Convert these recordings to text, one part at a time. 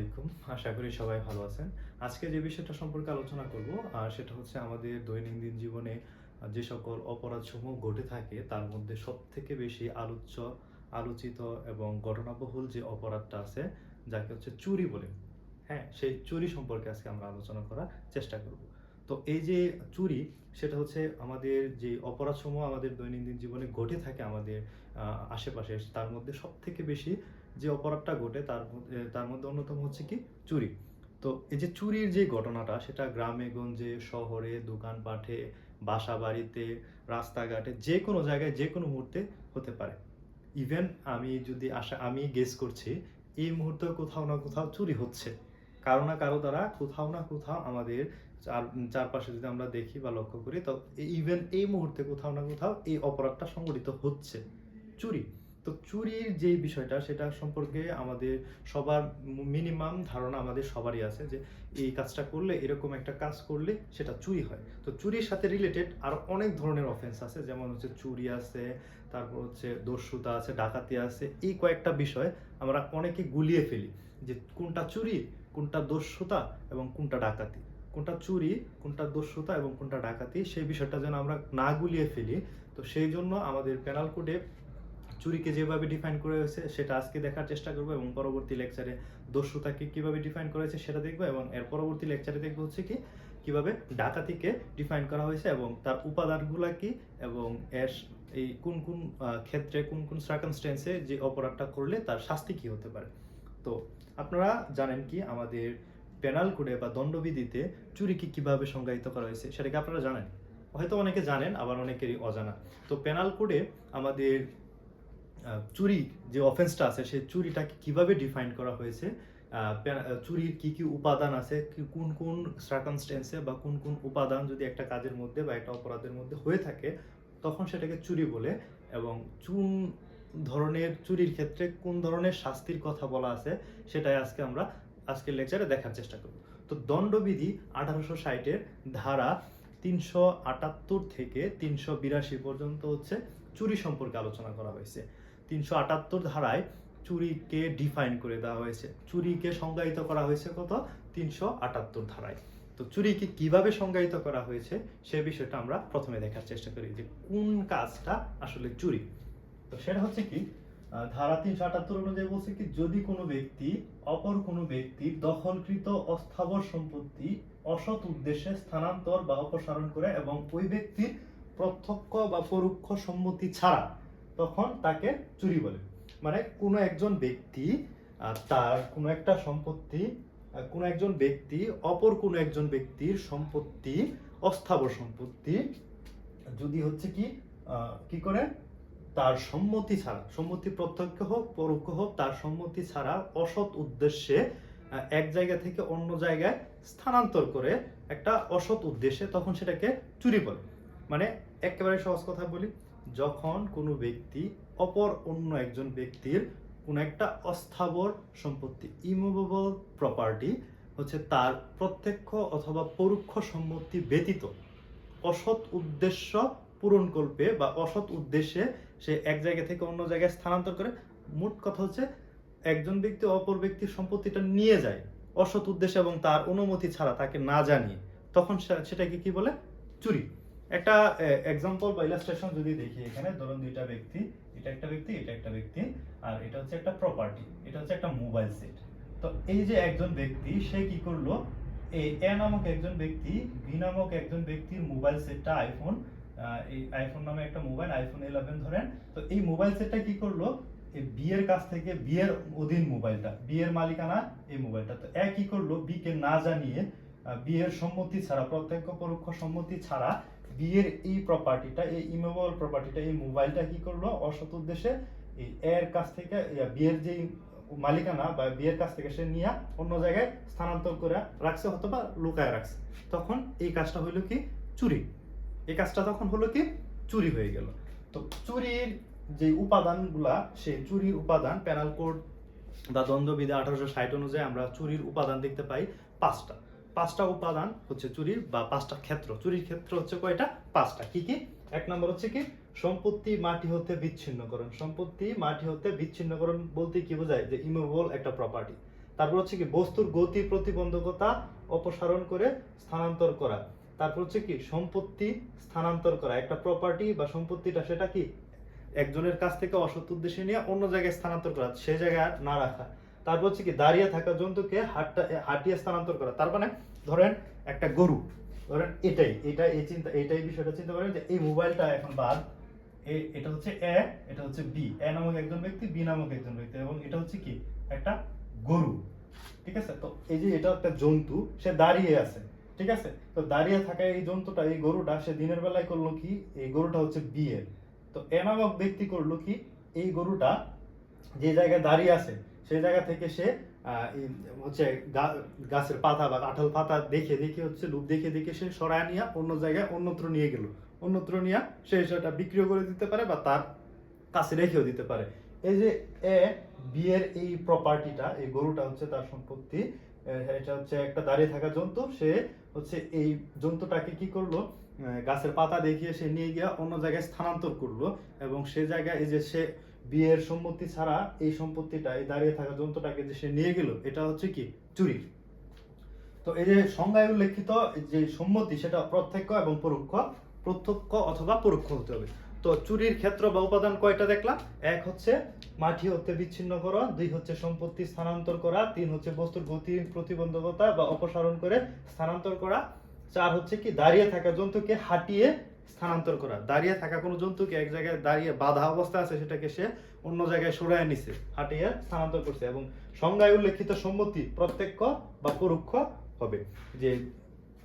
আলাইকুম। আশা করি সবাই ভালো আছেন। আজকে যে বিষয়টা সম্পর্কে আলোচনা করব আর সেটা হচ্ছে আমাদের দৈনন্দিন জীবনে যে সকল অপরাধসমূহ ঘটে থাকে, তার মধ্যে সব থেকে বেশি আলোচ্য, আলোচিত এবং ঘটনাবহুল যে অপরাধটা আছে, যাকে হচ্ছে চুরি বলে। হ্যাঁ সেই চুরি সম্পর্কে আজকে আমরা আলোচনা করার চেষ্টা করব। তো এই যে চুরি, সেটা হচ্ছে আমাদের যে অপরাধসমূহ আমাদের দৈনন্দিন জীবনে ঘটে থাকে আমাদের আশেপাশে, তার মধ্যে সব থেকে বেশি যে অপরাধটা ঘটে তার তার মধ্যে অন্যতম হচ্ছে কি? চুরি। তো এই যে চুরির যে ঘটনাটা, সেটা গ্রামে, গঞ্জে, শহরে দোকানপাটে বাসা বাড়িতে রাস্তাঘাটে, যে কোনো জায়গায়, যে কোনো মুহূর্তে হতে পারে। ইভেন আমি যদি আশা, আমি গেস করছি, এই মুহূর্তে কোথাও না কোথাও চুরি হচ্ছে। কারও না কারও দ্বারা কোথাও না কোথাও আমাদের চার, চারপাশে যদি আমরা দেখি বা লক্ষ্য করি, তো ইভেন এই মুহূর্তে কোথাও না কোথাও এই অপরাধটা সংঘটিত হচ্ছে। চুরি। তো চুরির যে বিষয়টা, সেটা সম্পর্কে আমাদের সবার মিনিমাম ধারণা আমাদের সবারই আছে যে, এই কাজটা করলে, এরকম একটা কাজ করলে সেটা চুরি হয়। তো চুরির সাথে রিলেটেড আর অনেক ধরনের অফেন্স আছে, যেমন হচ্ছে চুরি আছে, তারপর হচ্ছে দস্যুতা আছে, ডাকাতি আছে, এই কয়েকটা বিষয় আমরা অনেকে গুলিয়ে ফেলি যে, কোনটা চুরি, কোনটা দস্যুতা এবং কোনটা ডাকাতি। কোনটা চুরি, কোনটা দস্যুতা এবং কোনটা ডাকাতি, সেই বিষয়টা যেন আমরা না গুলিয়ে ফেলি, তো সেই জন্য আমাদের পেনাল কোডে চুরিকে যেভাবে ডিফাইন করা হয়েছে, সেটা আজকে দেখার চেষ্টা করব এবং পরবর্তী লেকচারে দস্যুতাকে কীভাবে ডিফাইন করা হয়েছে সেটা দেখব এবং এর পরবর্তী লেকচারে দেখব হচ্ছে কি, কীভাবে ডাকাতিকে ডিফাইন করা হয়েছে এবং তার উপাদানগুলা কি এবং এর এই কোন কোন ক্ষেত্রে কোন কোন সার্কামস্টেন্সে যে অপরাধটা করলে তার শাস্তি কি হতে পারে। তো আপনারা জানেন কি, আমাদের পেনাল কোডে বা দণ্ডবিধিতে চুরিকে কীভাবে সংজ্ঞায়িত করা হয়েছে, সেটা কি আপনারা জানেন? হয়তো অনেকে জানেন, আবার অনেকেরই অজানা। তো পেনাল কোডে আমাদের চুরি যে অফেন্সটা আছে, সেই চুরিটাকে কীভাবে ডিফাইন করা হয়েছে? চুরির কি কি উপাদান আছে? কোন কোন সার্কামস্টেন্সে বা কোন কোন উপাদান যদি একটা কাজের মধ্যে বা একটা অপরাধের মধ্যে হয়ে থাকে, তখন সেটাকে চুরি বলে এবং চুন ধরনের, চুরির ক্ষেত্রে কোন ধরনের শাস্তির কথা বলা আছে, সেটাই আজকে আমরা আজকের লেকচারে দেখার চেষ্টা করব। তো দণ্ডবিধি আঠারোশো ষাটের ধারা তিনশো আটাত্তর থেকে তিনশো বিরাশি পর্যন্ত হচ্ছে চুরি সম্পর্কে আলোচনা করা হয়েছে। তিনশো আটাত্তর ধারায় চুরিকে ডিফাইন করে দেওয়া হয়েছে। চুরিকে সংজ্ঞায়িত করা হয়েছে কত? তিনশো আটাত্তর ধারায়। তো চুরিকে কীভাবে সংজ্ঞায়িত করা হয়েছে সে বিষয়টা আমরা প্রথমে দেখার চেষ্টা করি যে কোন কাজটা আসলে চুরি। তো সেটা হচ্ছে কি ধারা তিনশো আটাত্তর অনুযায়ী বলছে কি, যদি কোনো ব্যক্তি, অপর কোনো ব্যক্তির দখলকৃত অস্থাবর সম্পত্তি, অসৎ উদ্দেশ্যে স্থানান্তর বা অপসারণ করে এবং ওই ব্যক্তির প্রত্যক্ষ বা পরোক্ষ সম্মতি ছাড়া তখন তাকে চুরি বলে। মানে কোনো একজন ব্যক্তি তার কোনো একটা সম্পত্তি কোনো একজন ব্যক্তি, অপর কোনো একজন ব্যক্তির সম্পত্তি, অস্থাবর সম্পত্তি, যদি হচ্ছে কি কি করে? তার সম্মতি ছাড়া, সম্মতি প্রত্যক্ষ হোক, পরোক্ষ হোক, তার সম্মতি ছাড়া অসৎ উদ্দেশ্যে এক জায়গা থেকে অন্য জায়গায় স্থানান্তর করে একটা অসৎ উদ্দেশ্যে তখন সেটাকে চুরি বলে। মানে একেবারে সহজ কথা বলি। যখন কোনো ব্যক্তি অপর অন্য একজন ব্যক্তির কোনো একটা অস্থাবর সম্পত্তি ইমুভেবল প্রপার্টি হচ্ছে তার প্রত্যক্ষ অথবা পরোক্ষ সম্মতি ব্যতীত, অসৎ উদ্দেশ্য পূরণকল্পে বা অসৎ উদ্দেশ্যে সে এক জায়গা থেকে অন্য জায়গায় স্থানান্তর করে, মোট কথা হচ্ছে একজন ব্যক্তি অপর ব্যক্তির সম্পত্তিটা নিয়ে যায়, অসৎ উদ্দেশ্যে এবং তার অনুমতি ছাড়া তাকে না জানিয়ে, তখন সেটাকে কি বলে? চুরি। একটা এক্সাম্পল বা ইলাস্ট্রেশন যদি দেখি এখানে, ধরুন দুইটা ব্যক্তি, এটা একটা ব্যক্তি, এটা একটা ব্যক্তি, আর এটা হচ্ছে একটা প্রপার্টি এটা হচ্ছে একটা মোবাইল সেট তো এই যে একজন ব্যক্তি, সে কি করল? এই এ নামক একজন ব্যক্তি, বি নামক একজন ব্যক্তির মোবাইল সেটটা আইফোন এই আইফোন নামে একটা মোবাইল আইফোন ইলেভেন ধরেন, তো এই মোবাইল সেটটা কি করল? এই বিয়ের কাছ থেকে বিয়ের অধীন মোবাইলটা বিয়ের মালিকানা এই মোবাইলটা তো এ কি করল? বি কে না জানিয়ে বিয়ের সম্মতি ছাড়া, প্রত্যক্ষ পরোক্ষ সম্মতি ছাড়া বিয়ের এই প্রপার্টিটা এই ইমুভেবল প্রপার্টিটা এই মোবাইলটা কি করল? অসৎ উদ্দেশ্যে এই এর কাছ থেকে ইয়া, বিয়ের যে মালিকানা বা বিয়ের কাছ থেকে সে নিয়ে অন্য জায়গায় স্থানান্তর করে রাখছে অথবা লুকায় রাখছে। তখন এই কাজটা হইল কি? চুরি। এই কাজটা তখন হলো কি? চুরি হয়ে গেল। তো চুরির যে উপাদানগুলা সেই চুরির উপাদান প্যানাল কোড বা দ্বন্দ্ববিধি আঠারোশো ষাট অনুযায়ী আমরা চুরির উপাদান দেখতে পাই পাঁচটা। পাঁচটা উপাদান হচ্ছে চুরির বা পাঁচটা ক্ষেত্র। চুরির ক্ষেত্র হচ্ছে কয়টা? পাঁচটা। কি কি? এক নম্বর হচ্ছে কি? সম্পত্তি মাটি হতে বিচ্ছিন্নকরণ। সম্পত্তি মাটি হতে বিচ্ছিন্নকরণ বলতে কি বোঝায়? যে ইমুভেবল একটা প্রপার্টি তারপর হচ্ছে কি? বস্তুর গতি প্রতিবন্ধকতা অপসারণ করে স্থানান্তর করা। তারপর হচ্ছে কি? সম্পত্তি স্থানান্তর করা। একটা প্রপার্টি বা সম্পত্তিটা সেটা কি? একজনের কাছ থেকে অসৎ উদ্দেশ্যে নিয়ে অন্য জায়গায় স্থানান্তর করা। সে জায়গায় না রাখা। তারপর হচ্ছে কি, দাঁড়িয়ে থাকা জন্তুকে হাটটা হাঁটিয়ে স্থানান্তর করা। তার মানে ধরেন একটা গরু, ধরেন এটাই, এটা এই চিন্তা, এটাই বিষয়টা চিন্তা করেন যে এই মোবাইলটা এখন বাদ এটা হচ্ছে এ, এটা হচ্ছে বি, এ নামক একজন ব্যক্তি, বি নামক একজন ব্যক্তি, এবং এটা হচ্ছে কি, একটা গরু। ঠিক আছে? তো এই যে এটা একটা জন্তু, সে দাঁড়িয়ে আছে। ঠিক আছে? তো দাঁড়িয়ে থাকা এই জন্তুটা, এই গরুটা, সে দিনের বেলায় করল কি, এই গরুটা হচ্ছে বি তো এ নামক ব্যক্তি করল কি, এই গরুটা যে জায়গায় দাঁড়িয়ে আছে সেই জায়গা থেকে সে হচ্ছে গাছের পাতা বা কাঁঠাল পাতা দেখে দেখে হচ্ছে লুপ দেখে দেখে সে সরায় নিয়ে অন্য জায়গায় অন্যত্র নিয়ে গেল। অন্যত্র নিয়ে সে সেটা বিক্রিও করে দিতে পারে বা তার কাছে রেখেও দিতে পারে। এই যে এ বিয়ের এই প্রপার্টিটা এই গরুটা হচ্ছে তার সম্পত্তি এটা হচ্ছে একটা দাঁড়িয়ে থাকা জন্তু। সে হচ্ছে এই জন্তুটাকে কি করল? গাছের পাতা দেখিয়ে সে নিয়ে গিয়ে অন্য জায়গায় স্থানান্তর করল এবং সে জায়গায় এই যে সে বিয়ের সম্মতি ছাড়া এই সম্পত্তিটা এই দাঁড়িয়ে থাকা জন্তুটাকে যে সে নিয়ে গেল, এটা হচ্ছে কি? চুরি তো এই যে সংজ্ঞায় উল্লেখিত যে সম্মতি, সেটা প্রত্যক্ষ এবং পরোক্ষ, প্রত্যক্ষ অথবা পরোক্ষ হতে হবে। তো চুরির ক্ষেত্র বা উপাদান কয়টা দেখলাম? এক হচ্ছে মাটি হতে বিচ্ছিন্ন করা, দুই হচ্ছে সম্পত্তি স্থানান্তর করা, তিন হচ্ছে বস্তুর গতি প্রতিবন্ধকতা বা অপসারণ করে স্থানান্তর করা, চার হচ্ছে কি, দাঁড়িয়ে থাকা জন্তুকে হাঁটিয়ে স্থানান্তর করা। দাঁড়িয়ে থাকা কোনো জন্তুকে এক জায়গায় দাঁড়িয়ে বাধা অবস্থা আছে, সেটাকে সে অন্য জায়গায় সরায় নিছে, হাঁটিয়ে স্থানান্তর করছে এবং সংজ্ঞায় উল্লেখিত সম্মতি প্রত্যক্ষ বা পরোক্ষ হবে। যে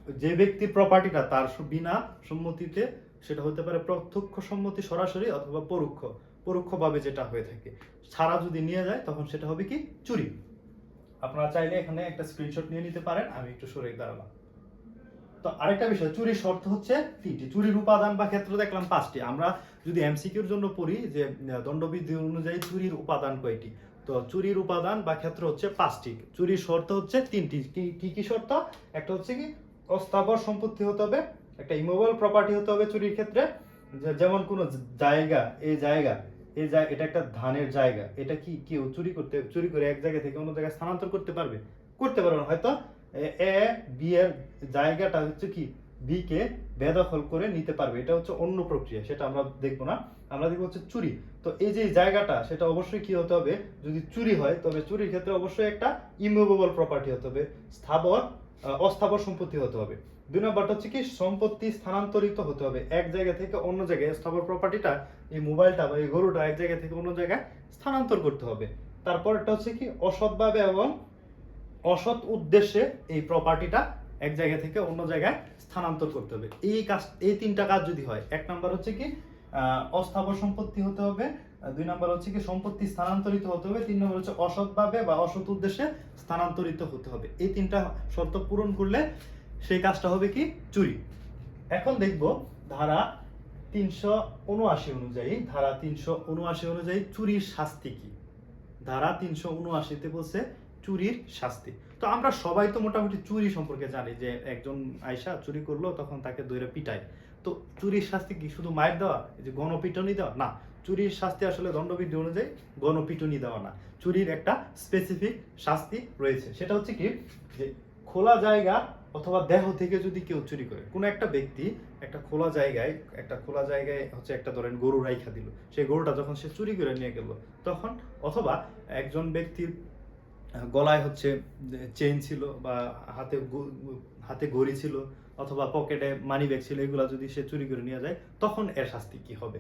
যে ব্যক্তির প্রপার্টিটা তার বিনা সম্মতিতে সেটা হতে পারে প্রত্যক্ষ সম্মতি সরাসরি অথবা পরোক্ষ। পরোক্ষভাবে যেটা হয়ে থাকে। ছাড়া যদি নিয়ে যায়, তখন সেটা হবে কি? চুরি। আপনারা চাইলে এখানে একটা স্ক্রিনশট নিয়ে নিতে পারেন, আমি একটু সরে দাঁড়ালাম। তো আরেকটা বিষয় চুরির শর্ত হচ্ছে তিনটি। চুরির উপাদান বা ক্ষেত্র দেখলাম পাঁচটি। আমরা যদি এমসিকিউর জন্য পড়ি যে দণ্ডবিধি অনুযায়ী চুরির উপাদান কয়টি? তো চুরির উপাদান বা ক্ষেত্র হচ্ছে পাঁচটি। চুরির শর্ত হচ্ছে তিনটি। কি- কি শর্ত? একটা হচ্ছে কি, অস্থাবর সম্পত্তি হতে হবে, একটা ইমোবল প্রপার্টি হতে হবে চুরির ক্ষেত্রে। যেমন কোনো জায়গা, এই জায়গা এই জায়গা এটা একটা ধানের জায়গা, এটা কি কেউ চুরি করতে, চুরি করে এক জায়গা থেকে অন্য জায়গায় স্থানান্তর করতে পারবে? করতে পারবে না। হয়তো এ- বি এর জায়গাটা হচ্ছে কি? বি কে বেদখল করে নিতে পারবে। এটা হচ্ছে অন্য প্রক্রিয়া, সেটা আমরা দেখব না। আমরা দেখব হচ্ছে চুরি। তো এই যে জায়গাটা, সেটা অবশ্যই কি হতে হবে? যদি চুরি হয়, তবে চুরির ক্ষেত্রে অবশ্যই একটা ইমুভেবল প্রপার্টি হতে হবে। স্থাবর অস্থাবর সম্পত্তি হতে হবে। দুই নম্বরটা হচ্ছে কি? সম্পত্তি স্থানান্তরিত হতে হবে। এক জায়গা থেকে অন্য জায়গায় স্থাবর প্রপার্টিটা এই মোবাইলটা বা এই গরুটা এক জায়গা থেকে অন্য জায়গায় স্থানান্তর করতে হবে। তারপরটা হচ্ছে কি? অসৎভাবে এবং অসৎ উদ্দেশ্যে এই প্রপার্টিটা এক জায়গা থেকে অন্য জায়গায় স্থানান্তর করতে হবে। এই কাজ, এই তিনটা কাজ যদি হয়, এক নাম্বার হচ্ছে কি অস্থাবর সম্পত্তি হতে হবে দুই নাম্বার হচ্ছে কি, সম্পত্তি স্থানান্তরিত হতে হবে, তিন নম্বর হচ্ছে অসৎভাবে বা অসৎ উদ্দেশ্যে স্থানান্তরিত হতে হবে। এই তিনটা শর্ত পূরণ করলে সেই কাজটা হবে কি, চুরি। এখন দেখব ধারা তিনশো উনআশি অনুযায়ী, ধারা তিনশো উনআশি অনুযায়ী চুরির শাস্তি কি? ধারা তিনশো উনআশিতে বলছে চুরির শাস্তি। তো আমরা সবাই তো মোটামুটি চুরি সম্পর্কে জানি যে একজন আয়সা চুরি করল, তখন তাকে দৈরে পিটায়। তো চুরির শাস্তি কি শুধু মায়ের দেওয়া? যে গণপিটনি দেওয়া? না, চুরির শাস্তি আসলে দণ্ডবিধি অনুযায়ী গণপিটনি দেওয়া না। চুরির একটা স্পেসিফিক শাস্তি রয়েছে। সেটা হচ্ছে কি? যে খোলা জায়গা অথবা দেহ থেকে যদি কেউ চুরি করে, কোনো একটা ব্যক্তি একটা খোলা জায়গায়, একটা খোলা জায়গায় হচ্ছে একটা ধরেন গরু রাইখা দিল। সেই গরুটা যখন সে চুরি করে নিয়ে গেল, তখন অথবা একজন ব্যক্তির গলায় হচ্ছে চেইন ছিল বা হাতে হাতে ঘড়ি ছিল অথবা পকেটে মানি ব্যাগ ছিল, এগুলা যদি সে চুরি করে নিয়ে যায়, তখন এর শাস্তি কি হবে?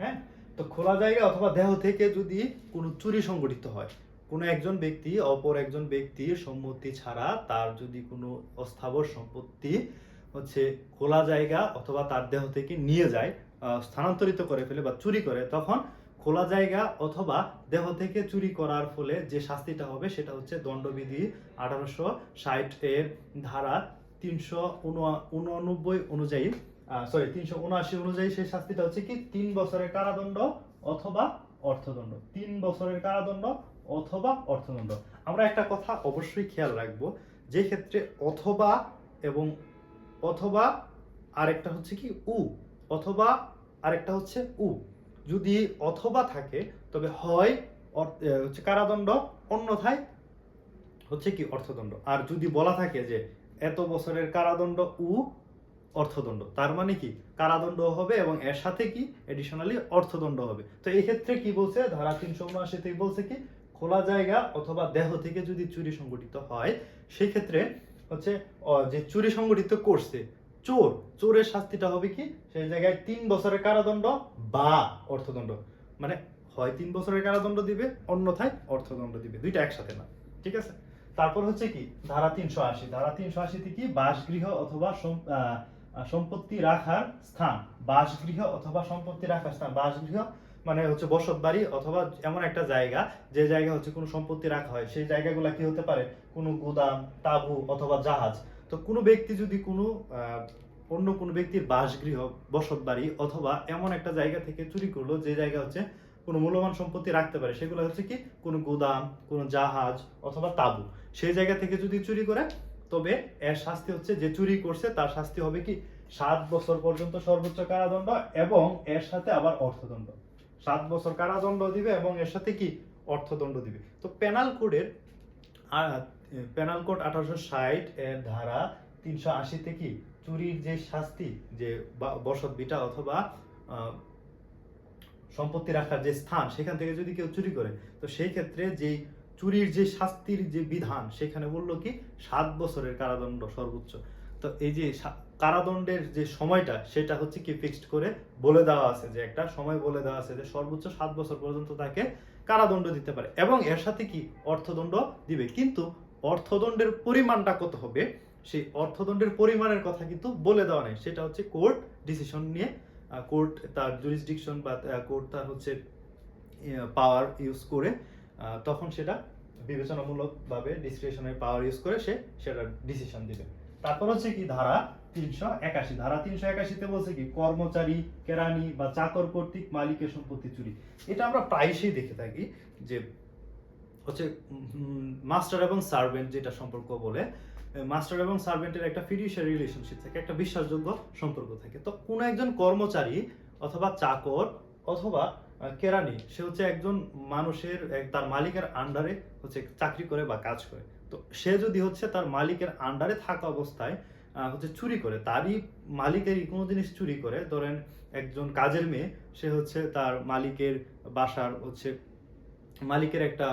হ্যাঁ? তো খোলা জায়গা অথবা দেহ থেকে যদি কোনো চুরি সংগঠিত হয়, কোনো একজন ব্যক্তি, অপর একজন ব্যক্তির সম্মতি ছাড়া তার যদি কোনো অস্থাবর সম্পত্তি হচ্ছে খোলা জায়গা অথবা তার দেহ থেকে নিয়ে যায় স্থানান্তরিত করে ফেলে বা চুরি করে, তখন খোলা জায়গা অথবা দেহ থেকে চুরি করার ফলে যে শাস্তিটা হবে সেটা হচ্ছে দণ্ডবিধি আঠারোশো ষাট এর ধারা তিনশো উননব্বই অনুযায়ী সরি তিনশো উনআশি অনুযায়ী সেই শাস্তিটা হচ্ছে কি? তিন বছরের কারাদণ্ড অথবা অর্থদণ্ড। তিন বছরের কারাদণ্ড অথবা অর্থদণ্ড। আমরা একটা কথা অবশ্যই খেয়াল রাখব, যে ক্ষেত্রে অথবা এবং অথবা আরেকটা হচ্ছে কি? উ। অথবা আরেকটা হচ্ছে উ। যদি অথবা থাকে, তবে হয় হচ্ছে কারাদণ্ড, অন্যথায় হচ্ছে কি অর্থদণ্ড। আর যদি বলা থাকে যে এত বছরের কারাদণ্ড উ অর্থদণ্ড, তার মানে কি? কারাদণ্ড হবে এবং এর সাথে কি? এডিশনালি অর্থদণ্ড হবে। তো এই ক্ষেত্রে কি বলছে? ধারা তিনশো উনআশি থেকে বলছে কি, খোলা জায়গা অথবা দেহ থেকে যদি চুরি সংগঠিত হয় সেই ক্ষেত্রে হচ্ছে যে চুরি সংগঠিত করছে চোর। চোরের শাস্তিটা হবে কি? সেই জায়গায় তিন বছরের কারাদণ্ড বা অর্থদণ্ড। মানে হয় তিন বছরের কারাদণ্ড দিবে, অন্যথায় অর্থদণ্ড দিবে। দুইটা একসাথে না। ঠিক আছে? তারপর হচ্ছে কি? ধারা তিনশো আশি। ধারা তিনশো আশিতে কি? বাসগৃহ অথবা সম্পত্তি রাখার স্থান। বাসগৃহ অথবা সম্পত্তি রাখার স্থান। বাসগৃহ মানে হচ্ছে বসত বাড়ি অথবা এমন একটা জায়গা। যে জায়গা হচ্ছে কোনো সম্পত্তি রাখা হয়। সেই জায়গাগুলো কি হতে পারে? কোনো গুদাম, তাঁবু অথবা জাহাজ। তো কোনো ব্যক্তি যদি কোনো অন্য কোনো ব্যক্তির বাসগৃহ, বসত বাড়ি অথবা এমন একটা জায়গা থেকে চুরি করল, যে জায়গা হচ্ছে কোনো মূল্যবান সম্পত্তি রাখতে পারে, সেগুলো হচ্ছে কি? কোনো গুদাম, কোনো জাহাজ অথবা তাবু। সেই জায়গা থেকে যদি চুরি করে, তবে এর শাস্তি হচ্ছে যে চুরি করছে, তার শাস্তি হবে কি? সাত বছর পর্যন্ত সর্বোচ্চ কারাদণ্ড এবং এর সাথে আবার অর্থদণ্ড। সাত বছর কারাদণ্ড দিবে এবং এর সাথে কি? অর্থদণ্ড দিবে। তো পেনাল কোডের পেনাল কোড আঠারোশো ষাট এর ধারা তিনশো আশিতে কি চুরির যে শাস্তি, যে বসত বিটা অথবা সম্পত্তি রাখার যে স্থান, সেখান থেকে যদি কেউ চুরি করে, তো সেই ক্ষেত্রে যে চুরির যে শাস্তির যে বিধান, সেখানে বলল কি সাত বছরের কারাদণ্ড সর্বোচ্চ। তো এই যে কারাদণ্ডের যে সময়টা, সেটা হচ্ছে কি ফিক্সড করে বলে দেওয়া আছে যে একটা সময় বলে দেওয়া আছে যে সর্বোচ্চ সাত বছর পর্যন্ত তাকে কারাদণ্ড দিতে পারে এবং এর সাথে কি অর্থদণ্ড দিবে। কিন্তু অর্থদণ্ডের পরিমাণটা কত হবে? সেই অর্থদণ্ডের পরিমাণের কথা কিন্তু বলে দেওয়া নেই। সেটা হচ্ছে কোর্ট ডিসিশন নিয়ে কোর্ট তার জুরিসডিকশন বা কোর্ট তার হচ্ছে পাওয়ার ইউজ করে তখন সেটা বিবেচনামূলকভাবে ডিসক্রিপশনের পাওয়ার ইউজ করে সে সেটা ডিসিশন দিবে। তারপর হচ্ছে কি ধারা তিনশো একাশি। ধারা তিনশো একাশিতে বলছে কি, কর্মচারী, কেরানি বা চাকর কর্তৃক মালিকের সম্পত্তি চুরি। এটা আমরা প্রায়শই দেখে থাকি যে হচ্ছে মাস্টার এবং সার্ভেন্ট যেটা সম্পর্ক বলে মাস্টার এবং সার্ভেন্টের একটা ফিডিউশিয়ারি রিলেশনশিপ থাকে, একটা বিশ্বাসযোগ্য সম্পর্ক থাকে। তো কোনো একজন কর্মচারী অথবা চাকর অথবা কেরানি, সে হচ্ছে একজন মানুষের তার মালিকের আন্ডারে হচ্ছে চাকরি করে বা কাজ করে। তো সে যদি হচ্ছে তার মালিকের আন্ডারে থাকা অবস্থায় হচ্ছে চুরি করে, তারই মালিকেরই কোনো জিনিস চুরি করে, ধরেন একজন কাজের মেয়ে, সে হচ্ছে তার মালিকের বাসার হচ্ছে মালিকের একটা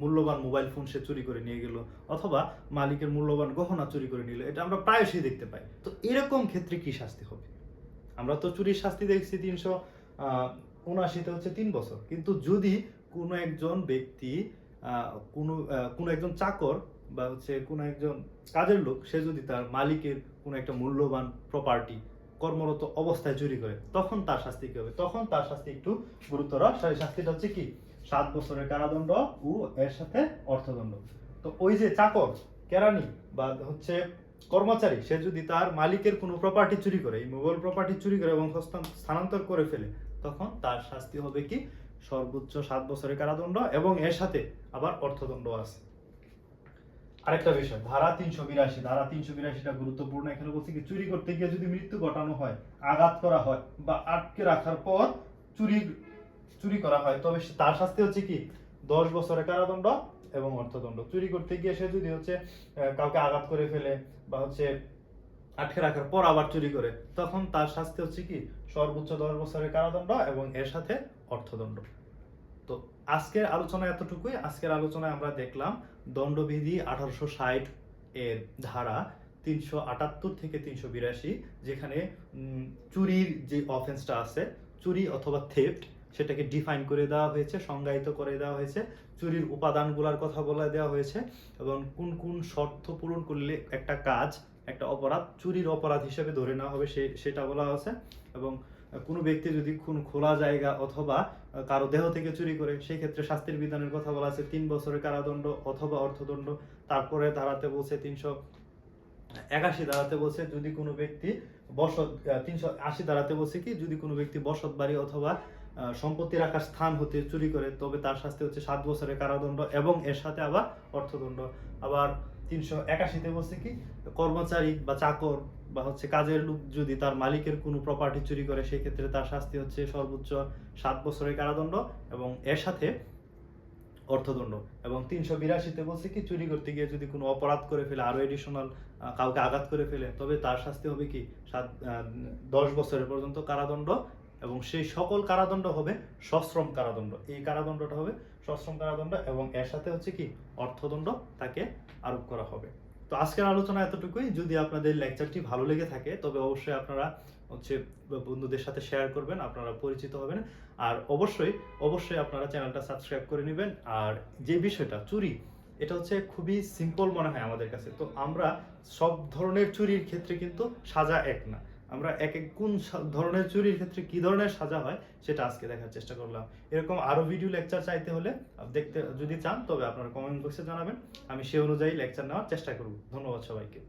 মূল্যবান মোবাইল ফোন সে চুরি করে নিয়ে গেল, অথবা মালিকের মূল্যবান গহনা চুরি করে নিল, এটা আমরা প্রায়শই দেখতে পাই। তো এরকম ক্ষেত্রে কি শাস্তি হবে? আমরা তো চুরির শাস্তি দেখছি তিনশো উনআশিতে হচ্ছে তিন বছর। কিন্তু যদি কোনো একজন ব্যক্তি কোনো কোনো একজন চাকর বা হচ্ছে কোনো একজন কাজের লোক, সে যদি তার মালিকের কোনো একটা মূল্যবান প্রপার্টি কর্মরত অবস্থায় চুরি করে, তখন তার শাস্তি কি হবে? তখন তার শাস্তি একটু গুরুতর শাস্তিটা হচ্ছে কি? সাত বছরের কারাদণ্ড ও এর সাথে অর্থদণ্ড। তো ওই যে চাকর, কেরানি বা হচ্ছে কর্মচারী, সে যদি তার মালিকের কোনো প্রপার্টি চুরি করে, এই মোবাইল প্রপার্টি চুরি করে এবং স্থানান্তর করে ফেলে, তখন তার শাস্তি হবে কি? সর্বোচ্চ সাত বছরের কারাদণ্ড এবং এর সাথে আবার অর্থদণ্ড আছে। আরেকটা বিষয়, ধারা তিনশো বিরাশি। ধারা তিনশো বিরাশিটা গুরুত্বপূর্ণ। এখানে বলছে কি, চুরি করতে গিয়ে যদি মৃত্যু ঘটানো হয়, আঘাত করা হয় বা আটকে রাখার পর চুরি চুরি করা হয়। তবে তার শাস্তি হচ্ছে কি? দশ বছরের কারাদণ্ড এবং অর্থদণ্ড। চুরি করতে গিয়ে সে যদি হচ্ছে কাউকে আঘাত করে ফেলে বা হচ্ছে আটকে রাখার পর আবার চুরি করে, তখন তার শাস্তি হচ্ছে কি? সর্বোচ্চ দশ বছরের কারাদণ্ড এবং এর সাথে অর্থদণ্ড। তো আজকের আলোচনা এতটুকুই। আজকের আলোচনায় আমরা দেখলাম দণ্ডবিধি আঠারোশো ষাট এর ধারা তিনশো আটাত্তর থেকে তিনশো বিরাশি, যেখানে চুরির যে অফেন্সটা আছে, চুরি অথবা থেফট সেটাকে ডিফাইন করে দেওয়া হয়েছে, সংজ্ঞায়িত করে দেওয়া হয়েছে। চুরির উপাদানগুলোর কথা বলে দেওয়া হয়েছে এবং কোন কোন শর্ত পূরণ করলে একটা কাজ, একটা অপরাধ চুরির অপরাধ হিসেবে ধরে নেওয়া হবে সে, সেটা বলা আছে এবং কোনো ব্যক্তি যদি কোন খোলা জায়গা অথবা কারও দেহ থেকে চুরি করে সেই ক্ষেত্রে শাস্তির বিধানের কথা বলা আছে, তিন বছরের কারাদণ্ড অথবা অর্থদণ্ড। তারপরে ধারাতে বলছে তিনশো একাশি, দাঁড়াতে বলছে যদি কোনো ব্যক্তি বসত তিনশো আশি, দাঁড়াতে বলছে কি, যদি কোনো ব্যক্তি বসত বাড়ি অথবা সম্পত্তি রাখার স্থান হতে চুরি করে, তবে তার শাস্তি হচ্ছে সাত বছরের কারাদণ্ড এবং এর সাথে আবার অর্থদণ্ড। আবার তিনশো একাশিতে বলছে কি, কর্মচারী বা চাকর বা হচ্ছে কাজের লোক যদি তার মালিকের কোনো প্রপার্টি চুরি করে সেই ক্ষেত্রে তার শাস্তি হচ্ছে সর্বোচ্চ সাত বছরের কারাদণ্ড এবং এর সাথে অর্থদণ্ড। এবং তিনশো বিরাশিতে বলছে কি, চুরি করতে গিয়ে যদি কোনো অপরাধ করে ফেলে আরও এডিশনাল কাউকে আঘাত করে ফেলে, তবে তার শাস্তি হবে কি, সাত দশ বছরের পর্যন্ত কারাদণ্ড এবং সেই সকল কারাদণ্ড হবে সশ্রম কারাদণ্ড। এই কারাদণ্ডটা হবে সশ্রম কারাদণ্ড এবং এর সাথে হচ্ছে কি অর্থদণ্ড তাকে আরোপ করা হবে। তো আজকের আলোচনা এতটুকুই। যদি আপনাদের লেকচারটি ভালো লেগে থাকে, তবে অবশ্যই আপনারা হচ্ছে বন্ধুদের সাথে শেয়ার করবেন, আপনারা পরিচিত হবেন। আর অবশ্যই অবশ্যই আপনারা চ্যানেলটা সাবস্ক্রাইব করে নেবেন। আর যে বিষয়টা, চুরি, এটা হচ্ছে খুবই সিম্পল মনে হয় আমাদের কাছে। তো আমরা সব ধরনের চুরির ক্ষেত্রে কিন্তু সাজা এক না। আমরা এক এক কোন ধরনের চুরির ক্ষেত্রে কি ধরনের সাজা হয় সেটা আজকে দেখার চেষ্টা করলাম। এরকম আরও ভিডিও লেকচার চাইতে হলে দেখতে যদি চান, তবে আপনারা কমেন্ট বক্সে জানাবেন। আমি সে অনুযায়ী লেকচার নেওয়ার চেষ্টা করব। ধন্যবাদ সবাইকে।